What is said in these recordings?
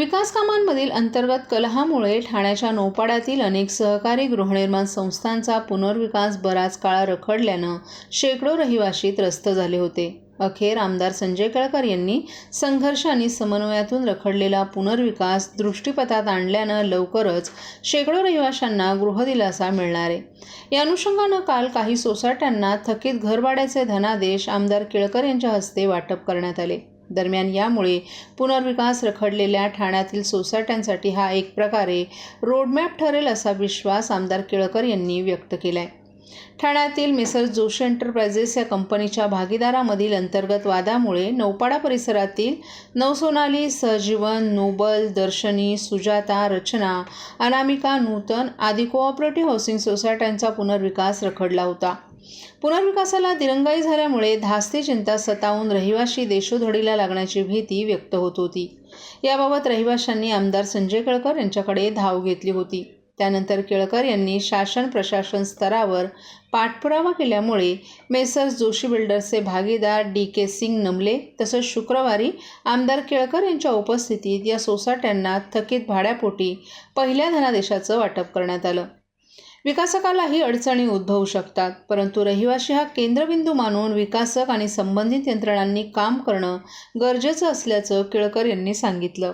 विकास कामांमधील अंतर्गत कलहामुळे ठाण्याच्या नौपाड्यातील अनेक सहकारी गृहनिर्माण संस्थांचा पुनर्विकास बराच काळ रखडल्यानं शेकडो रहिवाशी त्रस्त झाले होते. अखेर आमदार संजय केळकर यांनी संघर्ष आणि समन्वयातून रखडलेला पुनर्विकास दृष्टीपथात आणल्यानं लवकरच शेकडो रहिवाशांना गृहदिलासा मिळणार आहे. या अनुषंगानं काल काही सोसायट्यांना थकीत घरभाड्याचे धनादेश आमदार केळकर यांच्या हस्ते वाटप करण्यात आले. दरम्यान यामुळे पुनर्विकास रखडलेल्या ठाण्यातील सोसायट्यांसाठी हा एक प्रकारे रोडमॅप ठरेल असा विश्वास आमदार केळकर यांनी व्यक्त केला आहे ठाण्यातील मिसर जोशी एंटरप्राइजेस या कंपनीच्या भागीदारामधील अंतर्गत वादामुळे नौपाडा परिसरातील नवसोनाली सहजीवन नोबल दर्शनी सुजाता रचना अनामिका नूतन आदी कोऑपरेटिव्ह हाऊसिंग सोसायट्यांचा पुनर्विकास रखडला होता. पुनर्विकासाला दिरंगाई झाल्यामुळे धास्ती चिंता सतावून रहिवाशी देशोधडीला लागण्याची भीती व्यक्त होत होती. याबाबत रहिवाशांनी आमदार संजय केळकर यांच्याकडे धाव घेतली होती. त्यानंतर केळकर यांनी शासन प्रशासन स्तरावर पाठपुरावा केल्यामुळे मेसर्स जोशी बिल्डर्सचे भागीदार डी के सिंग नमले तसंच शुक्रवारी आमदार केळकर यांच्या उपस्थितीत या सोसाट्यांना थकीत भाड्यापोटी पहिल्या धनादेशाचं वाटप करण्यात आलं. विकासकालाही अडचणी उद्भवू शकतात. परंतु रहिवाशी हा केंद्रबिंदू मानून विकासक आणि संबंधित यंत्रणांनी काम करणं गरजेचं असल्याचं केळकर यांनी सांगितलं.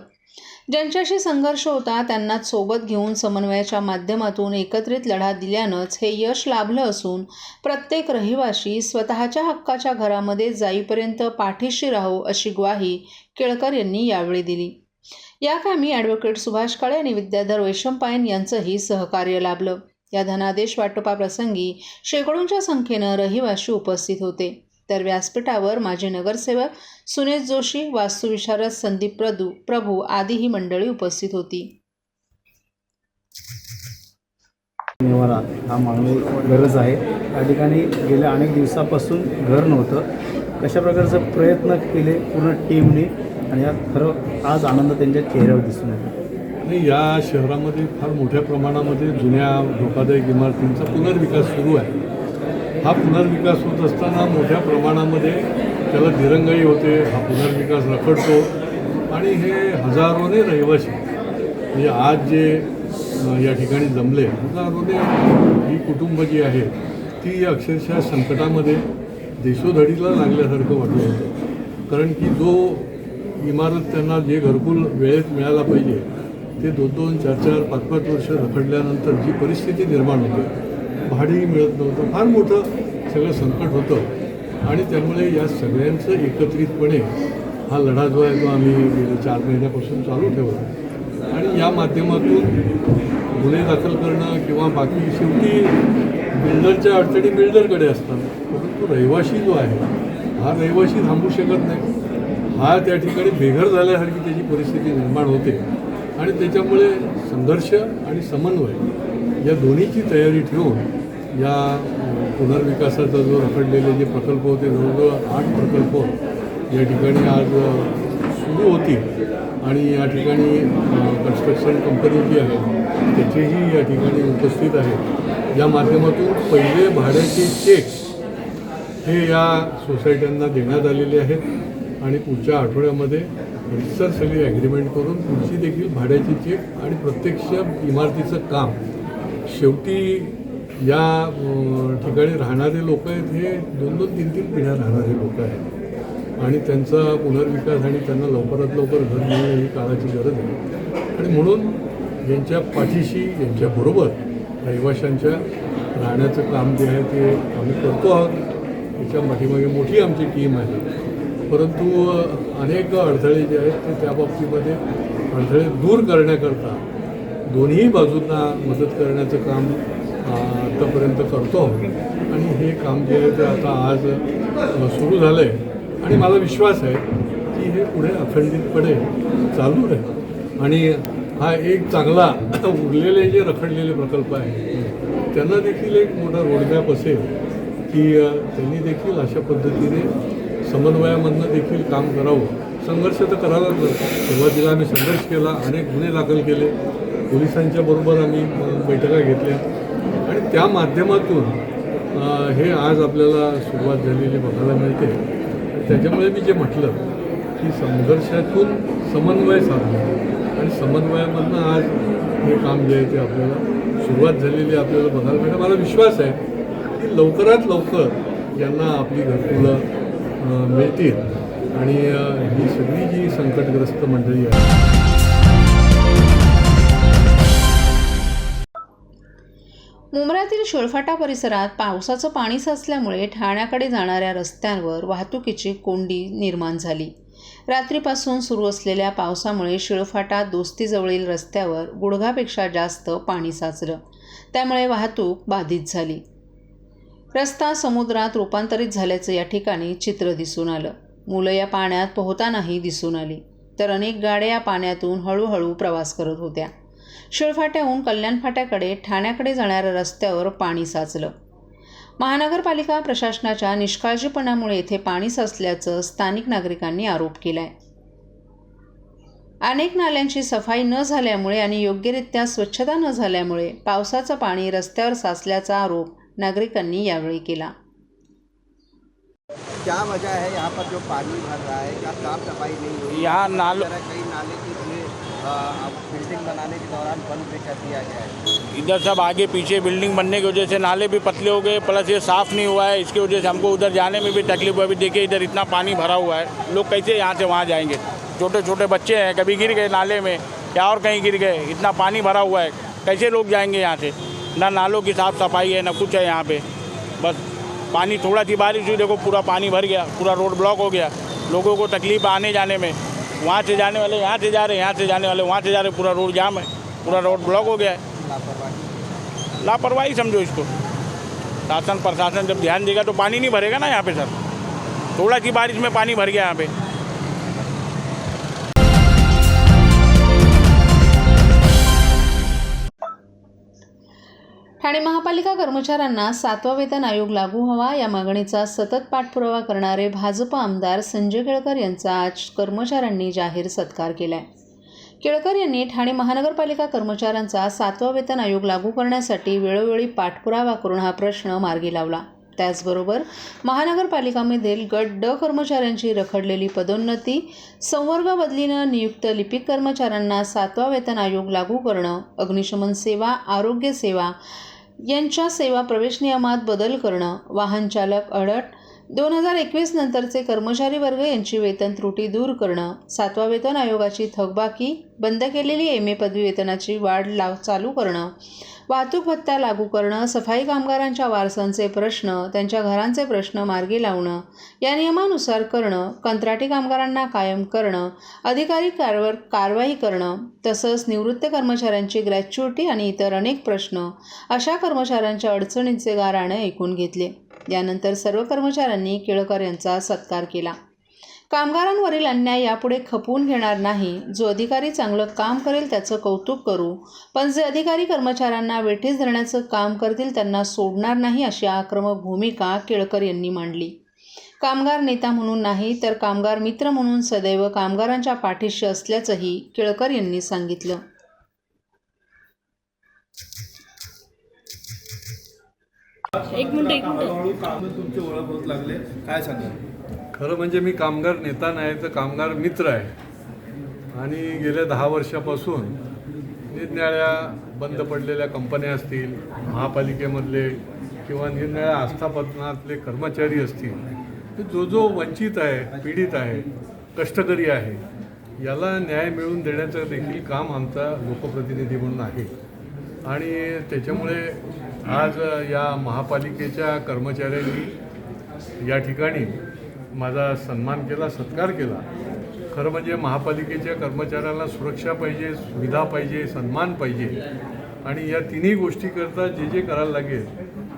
ज्यांच्याशी संघर्ष होता त्यांनाच सोबत घेऊन समन्वयाच्या माध्यमातून एकत्रित लढा दिल्यानंच हे यश लाभलं असून प्रत्येक रहिवाशी स्वतःच्या हक्काच्या घरामध्ये जाईपर्यंत पाठीशी राहू अशी ग्वाही केळकर यांनी यावेळी दिली. या कामी ॲडव्होकेट सुभाष काळे आणि विद्याधर वैशंपायन यांचंही सहकार्य लाभलं. या धनादेश वाटपाप्रसंगी शेकडोंच्या संख्येनं रहिवाशी उपस्थित होते. तर व्यासपीठावर माजी नगरसेवक सुनेश जोशी वास्तुविशारद संदीप प्रदू प्रभू आदी ही मंडळी उपस्थित होती. निवारा हा मानवी गरज आहे. त्या ठिकाणी गेल्या अनेक दिवसापासून घर नव्हतं. कशा प्रकारचे प्रयत्न केले पूर्ण टीमने आणि खरं आज आनंद त्यांच्या चेहऱ्यावर दिसून येतो. आणि या शहरामध्ये फार मोठ्या प्रमाणामध्ये जुन्या धोकादायक इमारतींचा पुनर्विकास सुरू आहे. हा पुनर्विकास होत असताना मोठ्या प्रमाणामध्ये त्याला दिरंगाई होते हा पुनर्विकास रखडतो आणि हे हजारोने रहिवासी म्हणजे आज जे या ठिकाणी जमले हजारोने ही कुटुंब जी आहे ती अक्षरशः संकटामध्ये देशोधडीला लागल्यासारखं वाटत होतं. कारण की जो इमारत त्यांना जे घरकुल वेळेत मिळायला पाहिजे ते दोन दोन चार चार पाच पाच वर्ष रखडल्यानंतर जी परिस्थिती निर्माण होते भाडीही मिळत नव्हतं. फार मोठं सगळं संकट होतं. आणि त्यामुळे या सगळ्यांचं एकत्रितपणे हा लढा जो आहे तो आम्ही गेल्या चार महिन्यापासून चालू ठेवला. आणि या माध्यमातून गुन्हे दाखल करणं किंवा बाकी शेवटी बिल्डरच्या अडचणी बिल्डरकडे असतात. परंतु रहिवाशी जो आहे हा रहिवाशी थांबू शकत नाही. हा त्या ठिकाणी बेघर झाल्यासारखी त्याची परिस्थिती निर्माण होते. आणि त्याच्यामुळे संघर्ष आणि समन्वय या दोन्हीची तयारी ठेवून या पुनर्विकासाचा जो रखडलेले जे प्रकल्प होते जवळजवळ आठ प्रकल्प या ठिकाणी आज सुरू होतील. आणि या ठिकाणी कन्स्ट्रक्शन कंपनी जी आहे त्याचेही या ठिकाणी उपस्थित आहेत. या माध्यमातून पहिले भाड्याचे चेक हे या सोसायट्यांना देण्यात आलेले आहेत. आणि पुढच्या आठवड्यामध्ये रितसर सगळी ॲग्रीमेंट करून पुढची देखील भाड्याची चेक आणि प्रत्यक्ष इमारतीचं काम. शेवटी या ठिकाणी राहणारे लोक आहेत हे दोन दोन तीन तीन पिढ्या राहणारे लोक आहेत. आणि त्यांचा पुनर्विकास आणि त्यांना लवकरात लवकर घर मिळणं ही काळाची गरज आहे. आणि म्हणून यांच्या पाठीशी यांच्याबरोबर रहिवाशांच्या राहण्याचं काम जे आहे ते आम्ही करतो आहोत. याच्या पाठीमागे मोठी आमची टीम आहे. परंतु अनेक अडथळे जे आहेत ते त्या बाबतीमध्ये अडथळे दूर करण्याकरता दोन्ही बाजूंना मदत करण्याचं काम आत्तापर्यंत करतो. आणि हे काम जे आहे ते आता आज सुरू झालं आहे आणि मला विश्वास आहे की हे पुढे अखंडितपणे चालू आहे आणि हा एक चांगला उरलेले जे रखडलेले प्रकल्प आहेत त्यांना देखील एक मोठा रोडमॅप असेल की त्यांनी देखील अशा पद्धतीने समन्वयामधनं देखील काम करावं. संघर्ष तर करावाच सुरुवातीला आम्ही संघर्ष केला अनेक गुन्हे दाखल केले. पोलिसांच्या बरोबर आम्ही बैठका घेतल्या. आणि त्या माध्यमातून हे आज आपल्याला सुरुवात झालेली बघायला मिळते. त्याच्यामुळे मी जे म्हटलं की संघर्षातून समन्वय साधला आणि समन्वयामधनं आज हे काम जे आहे ते आपल्याला सुरुवात झालेली आपल्याला बघायला मिळते. मला विश्वास आहे की लवकरात लवकर यांना आपली घरकुलं मिळतील. आणि ही सगळी जी संकटग्रस्त मंडळी आहे मुंब्र्यातील शिळफाटा परिसरात पावसाचं पाणी साचल्यामुळे ठाण्याकडे जाणाऱ्या रस्त्यांवर वाहतुकीची कोंडी निर्माण झाली. रात्रीपासून सुरू असलेल्या पावसामुळे शिळफाटा दोस्तीजवळील रस्त्यावर गुडघापेक्षा जास्त पाणी साचलं. त्यामुळे वाहतूक बाधित झाली. रस्ता समुद्रात रूपांतरित झाल्याचं या ठिकाणी चित्र दिसून आलं. मुलं या पाण्यात पोहतानाही दिसून आली तर अनेक गाड्या या पाण्यातून हळूहळू प्रवास करत होत्या. शिळफाट्याहून कल्याण फाट्याकडे ठाण्याकडे जाणाऱ्या रस्त्यावर पाणी साचलं. महानगरपालिका प्रशासनाच्या निष्काळजीपणामुळे येथे पाणी साचल्याचं स्थानिक नागरिकांनी आरोप केलाय. अनेक नाल्यांची सफाई न झाल्यामुळे आणि योग्यरित्या स्वच्छता न झाल्यामुळे पावसाचं पाणी रस्त्यावर साचल्याचा आरोप नागरिकांनी यावेळी केला. क्या वजह है यहाँ पर जो पानी भर रहा है? क्या साफ़ सफ़ाई नहीं हुई यहाँ नालों कई नाले की बिल्डिंग बनाने के दौरान बंद भी कर दिया गया है? इधर सब आगे पीछे बिल्डिंग बनने की वजह से नाले भी पतले हो गए प्लस ये साफ़ नहीं हुआ है इसकी वजह से हमको उधर जाने में भी तकलीफ़ हुआ अभी देखिए इधर इतना पानी भरा हुआ है लोग कैसे यहाँ से वहाँ जाएँगे? छोटे छोटे बच्चे हैं कभी गिर गए नाले में या और कहीं गिर गए इतना पानी भरा हुआ है कैसे लोग जाएँगे यहाँ से? ना नालों की साफ़ सफ़ाई है, ना कुछ है यहाँ पे। बस पानी, थोड़ा सी बारिश हुई, देखो पूरा पानी भर गया, पूरा रोड ब्लॉक हो गया। लोगों को तकलीफ़ आने जाने में। वहाँ से जाने वाले, यहाँ से जा रहे, यहाँ से जाने वाले, वहाँ से जा रहे, पूरा रोड जाम है, पूरा रोड ब्लॉक हो गया है। लापरवाही। लापरवाही समझो इसको। शासन, प्रशासन जब ध्यान देगा तो पानी नहीं भरेगा ना यहाँ पे, सर। थोड़ा सी बारिश में पानी भर गया यहाँ पे। ठाणे महापालिका कर्मचाऱ्यांना सातवा वेतन आयोग लागू व्हावा या मागणीचा सतत पाठपुरावा करणारे भाजप आमदार संजय केळकर यांचा आज कर्मचाऱ्यांनी जाहीर सत्कार केलाय. केळकर यांनी ठाणे महानगरपालिका कर्मचाऱ्यांचा सातवा वेतन आयोग लागू करण्यासाठी वेळोवेळी पाठपुरावा करून हा प्रश्न मार्गी लावला. त्याचबरोबर महानगरपालिकामधील गट ड कर्मचाऱ्यांची रखडलेली पदोन्नती संवर्ग बदलीनं नियुक्त लिपिक कर्मचाऱ्यांना सातवा वेतन आयोग लागू करणं अग्निशमन सेवा आरोग्य सेवा यांच्या सेवा प्रवेश नियमात बदल करणं वाहनचालक अडट दोन हजार एकवीस नंतरचे कर्मचारी वर्ग यांची वेतन त्रुटी दूर करणं सातवा वेतन आयोगाची थकबाकी बंद केलेली एम ए पदवी वेतनाची वाढ लाव चालू करणं वाहतूक भत्ता लागू करणं सफाई कामगारांच्या वारसांचे प्रश्न त्यांच्या घरांचे प्रश्न मार्गी लावणं या नियमानुसार करणं कंत्राटी कामगारांना कायम करणं अधिकारी कारवर कारवाई करणं तसंच निवृत्त कर्मचाऱ्यांची ग्रॅच्युटी आणि इतर अनेक प्रश्न अशा कर्मचाऱ्यांच्या अडचणींचे गाराणं ऐकून घेतले. यानंतर सर्व कर्मचाऱ्यांनी केळकर यांचा सत्कार केला. कामगारांवरील अन्याय यापुढे खपवून घेणार नाही. जो अधिकारी चांगलं काम करेल त्याचं कौतुक करू. पण जे अधिकारी कर्मचाऱ्यांना वेठीस धरण्याचं काम करतील त्यांना सोडणार नाही अशी आक्रमक भूमिका केळकर यांनी मांडली. कामगार नेता म्हणून नाही तर कामगार मित्र म्हणून सदैव कामगारांच्या पाठीशी असल्याचंही केळकर यांनी सांगितलं. एक मिनिट एक मिनिट. तुमची ओळख होत लागले. काय सांगाल? खरं म्हणजे मी कामगार नेता नाही तर कामगार मित्र आहे. आणि गेल्या दहा वर्षापासून निरनिराळ्या बंद पडलेल्या कंपन्या असतील महापालिकेमधले किंवा निरनिराळ्या आस्थापनातले कर्मचारी असतील ते जो जो वंचित आहे पीडित आहे कष्टकरी आहे याला न्याय मिळवून देण्याचं देखील काम आमचा लोकप्रतिनिधी म्हणून आहे. आणि त्याच्यामुळे आज या महापालिकेच्या कर्मचाऱ्यांनी या ठिकाणी माझा सन्मान केला सत्कार केला. खरं म्हणजे महापालिकेच्या कर्मचाऱ्यांना सुरक्षा पाहिजे सुविधा पाहिजे सन्मान पाहिजे. आणि या तिन्ही गोष्टीकरता जे जे करायला लागेल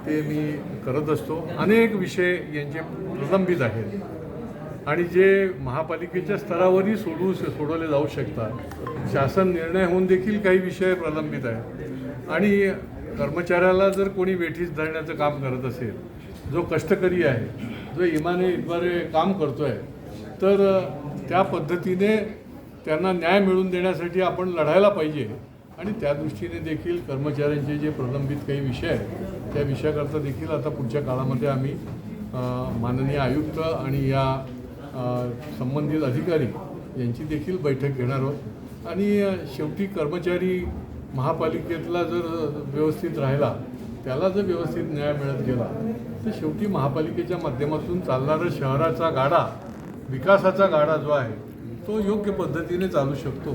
ते मी करत असतो. अनेक विषय यांचे प्रलंबित आहेत. आणि जे महापालिकेच्या स्तरावरही सोडू सोडवले जाऊ शकतात. शासन निर्णय होऊन देखील काही विषय प्रलंबित आहेत. आणि कर्मचाऱ्याला जर कोणी वेठीस धरण्याचं काम करत असेल जो कष्टकरी आहे जो इमाने इतबारे काम करतो आहे तर त्या पद्धतीने त्यांना न्याय मिळवून देण्यासाठी आपण लढायला पाहिजे. आणि त्या दृष्टीने देखील कर्मचाऱ्यांचे जे प्रलंबित काही विषय आहेत त्या विषयाकरता देखील आता पुढच्या काळामध्ये आम्ही माननीय आयुक्त आणि या संबंधित अधिकारी यांची देखील बैठक घेणार आहोत. आणि शेवटी कर्मचारी महापालिकेतला जर व्यवस्थित राहिला त्याला जर व्यवस्थित न्याय मिळत गेला तर शेवटी महापालिकेच्या माध्यमातून चालणारा शहराचा गाडा विकासाचा गाडा जो आहे तो योग्य पद्धतीने चालू शकतो.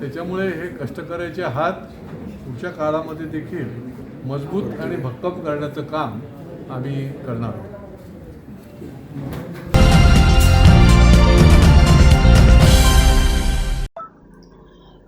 त्याच्यामुळे हे कष्टकऱ्याचे हात पुढच्या काळामध्ये देखील मजबूत आणि भक्कम करण्याचं काम आम्ही करणार आहोत.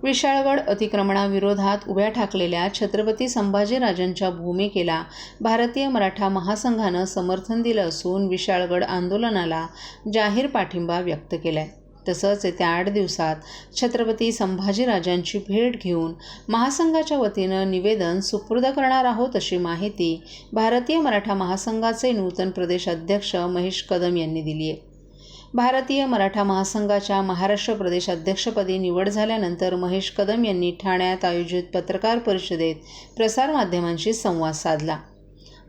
विशाळगड अतिक्रमणाविरोधात उभ्या ठाकलेल्या छत्रपती संभाजीराजांच्या भूमिकेला भारतीय मराठा महासंघानं समर्थन दिलं असून विशाळगड आंदोलनाला जाहीर पाठिंबा व्यक्त केलाय. तसंच येत्या आठ दिवसात छत्रपती संभाजीराजांची भेट घेऊन महासंघाच्या वतीनं निवेदन सुपूर्द करणार आहोत अशी माहिती भारतीय मराठा महासंघाचे नूतन प्रदेश अध्यक्ष महेश कदम यांनी दिली आहे भारतीय मराठा महासंघाच्या महाराष्ट्र प्रदेश अध्यक्षपदी निवड झाल्यानंतर महेश कदम यांनी ठाण्यात आयोजित पत्रकार परिषदेत प्रसारमाध्यमांशी संवाद साधला.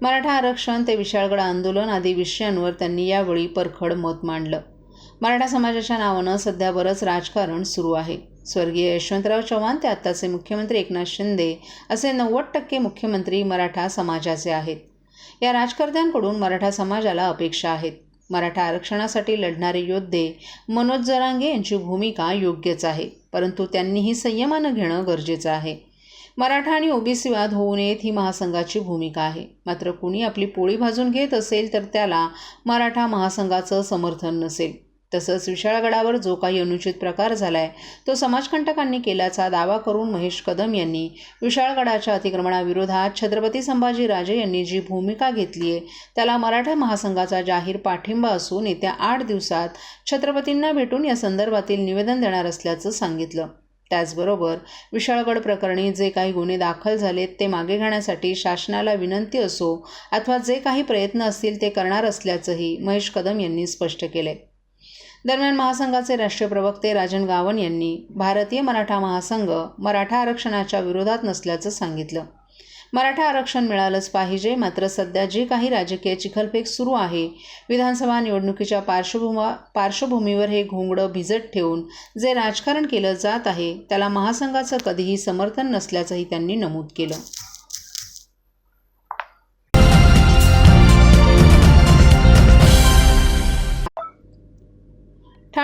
मराठा आरक्षण ते विशाळगड आंदोलन आदी विषयांवर त्यांनी यावेळी परखड मत मांडलं. मराठा समाजाच्या नावानं सध्या बरंच राजकारण सुरू आहे. स्वर्गीय यशवंतराव चव्हाण ते आत्ताचे मुख्यमंत्री एकनाथ शिंदे असे नव्वद टक्के मुख्यमंत्री मराठा समाजाचे आहेत. या राजकर्त्यांकडून मराठा समाजाला अपेक्षा आहेत. मराठा आरक्षणासाठी लढणारे योद्धे मनोज जरांगे यांची भूमिका योग्यच आहे परंतु त्यांनीही संयमानं घेणं गरजेचं आहे. मराठा आणि ओबीसी वाद होऊ नयेत ही महासंघाची भूमिका आहे. मात्र कुणी आपली पोळी भाजून घेत असेल तर त्याला मराठा महासंघाचं समर्थन नसेल. तसंच विशाळगडावर जो काही अनुचित प्रकार झालाय तो समाजकंटकांनी केल्याचा दावा करून महेश कदम यांनी विशाळगडाच्या अतिक्रमणाविरोधात छत्रपती संभाजीराजे यांनी जी भूमिका घेतली आहे त्याला मराठा महासंघाचा जाहीर पाठिंबा असून येत्या आठ दिवसात छत्रपतींना भेटून या संदर्भातील निवेदन देणार असल्याचं सांगितलं. त्याचबरोबर विशाळगड प्रकरणी जे काही गुन्हे दाखल झालेत ते मागे घेण्यासाठी शासनाला विनंती असो अथवा जे काही प्रयत्न असतील ते करणार असल्याचंही महेश कदम यांनी स्पष्ट केले दरम्यान महासंघाचे राष्ट्रीय प्रवक्ते राजन गावन यांनी भारतीय मराठा महासंघ मराठा आरक्षणाच्या विरोधात नसल्याचं सांगितलं. मराठा आरक्षण मिळालंच पाहिजे मात्र सध्या जी काही राजकीय चिखलफेक सुरू आहे विधानसभा निवडणुकीच्या पार्श्वभूमा पार्श्वभूमीवर हे घोंगडं भिजत ठेवून जे राजकारण केलं जात आहे त्याला महासंघाचं कधीही समर्थन नसल्याचंही त्यांनी नमूद केलं.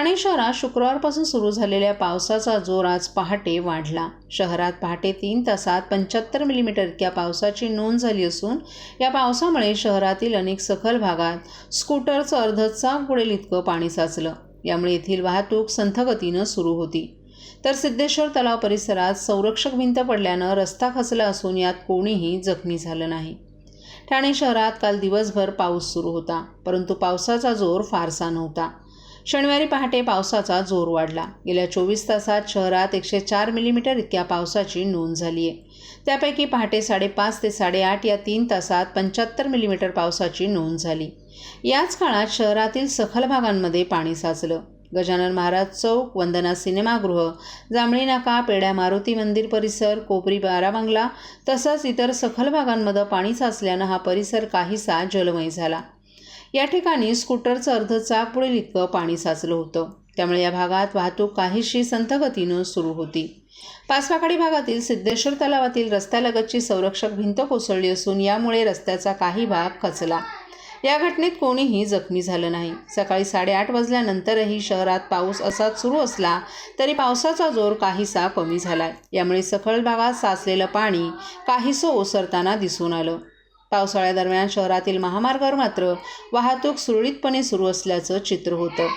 ठाणे शहरात शुक्रवारपासून सुरू झालेल्या पावसाचा जोर आज पहाटे वाढला. शहरात पहाटे तीन तासात पंच्याहत्तर मिलीमीटर इतक्या पावसाची नोंद झाली असून या पावसामुळे शहरातील अनेक सखल भागात स्कूटरचं अर्ध चाक बुडेल इतकं पाणी साचलं. यामुळे येथील वाहतूक संथगतीनं सुरू होती. तर सिद्धेश्वर तलाव परिसरात संरक्षक भिंत पडल्यानं रस्ता खचला असून यात कोणीही जखमी झालं नाही. ठाणे शहरात काल दिवसभर पाऊस सुरू होता परंतु पावसाचा जोर फारसा नव्हता. शनिवारी पहाटे पावसाचा जोर वाढला. गेल्या चोवीस तासात शहरात एकशे चार मिलीमीटर इतक्या पावसाची नोंद झाली आहे. त्यापैकी पहाटे साडेपाच ते साडेआठ या तीन तासात पंच्याहत्तर मिलीमीटर पावसाची नोंद झाली. याच काळात शहरातील सखल भागांमध्ये पाणी साचलं. गजानन महाराज चौक वंदना सिनेमागृह जांभळी नाका पेड्या मारुती मंदिर परिसर कोपरी बारा बंगला तसंच इतर सखल भागांमध्ये पाणी साचल्यानं हा परिसर काहीसा जलमय झाला. या ठिकाणी स्कूटरचं अर्ध चाक पुढील इतकं पाणी साचलं होतं. त्यामुळे या भागात वाहतूक काहीशी संथगतीनं सुरू होती. पाचवाकाडी भागातील सिद्धेश्वर तलावातील रस्त्यालगतची संरक्षक भिंत कोसळली असून यामुळे रस्त्याचा काही भाग खचला. या घटनेत कोणीही जखमी झालं नाही. सकाळी साडेआठ वाजल्यानंतरही शहरात पाऊस असाच सुरू असला तरी पावसाचा जोर काहीसा कमी झालाय. यामुळे सखल भागात साचलेलं पाणी काहीसं ओसरताना दिसून आलं. पावसाळ्यादरम्यान शहरातील महामार्गावर मात्र वाहतूक सुरळीतपणे सुरू असल्याचं चित्र होतं.